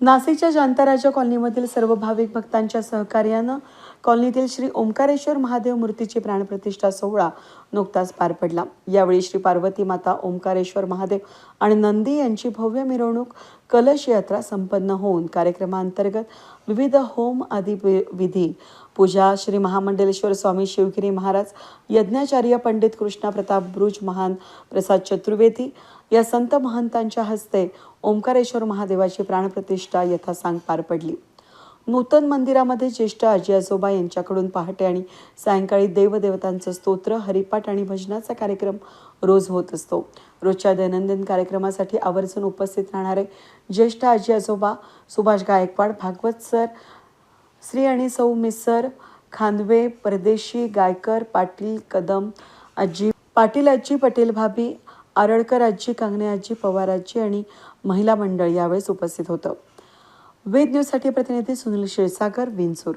नाशिकच्या जांताराजा कॉलनीमधील सर्व भाविक भक्तांच्या सहकार्यानं कॉलनीतील श्री ओंकारेश्वर महादेव मूर्तीची प्राणप्रतिष्ठा सोहळा नुकताच पार पडला. यावेळी श्री पार्वती माता ओंकारेश्वर महादेव आणि नंदी यांची भव्य मिरवणूक कलश यात्रा संपन्न होऊन कार्यक्रमांतर्गत विविध होम आदी विधी पूजा श्री महामंडलेश्वर स्वामी शिवगिरी महाराज यज्ञाचार्य पंडित कृष्णा प्रताप ब्रुज महान प्रसाद चतुर्वेदी या संत महंतांच्या हस्ते ओंकारेश्वर महादेवाची प्राणप्रतिष्ठा यथासांग पार पडली. नूतन मंदिरामध्ये ज्येष्ठ आजी आजोबा यांच्याकडून पहाटे आणि सायंकाळी देवदेवतांचं स्तोत्र हरिपाठ आणि भजनाचा कार्यक्रम रोज होत असतो. रोजच्या दैनंदिन कार्यक्रमासाठी आवर्जून उपस्थित राहणारे ज्येष्ठ आजी आजोबा सुभाष गायकवाड भागवत सर श्री आणि सौ मिसर खांदवे परदेशी गायकर पाटील कदम आजी पाटील आजी पटेल भाभी आरळकर आजी कांगणे आजी पवार आजी आणि महिला मंडळ यावेळेस उपस्थित होतं. वेद न्यूजसाठी प्रतिनिधी सुनील क्षीरसागर विंचूर.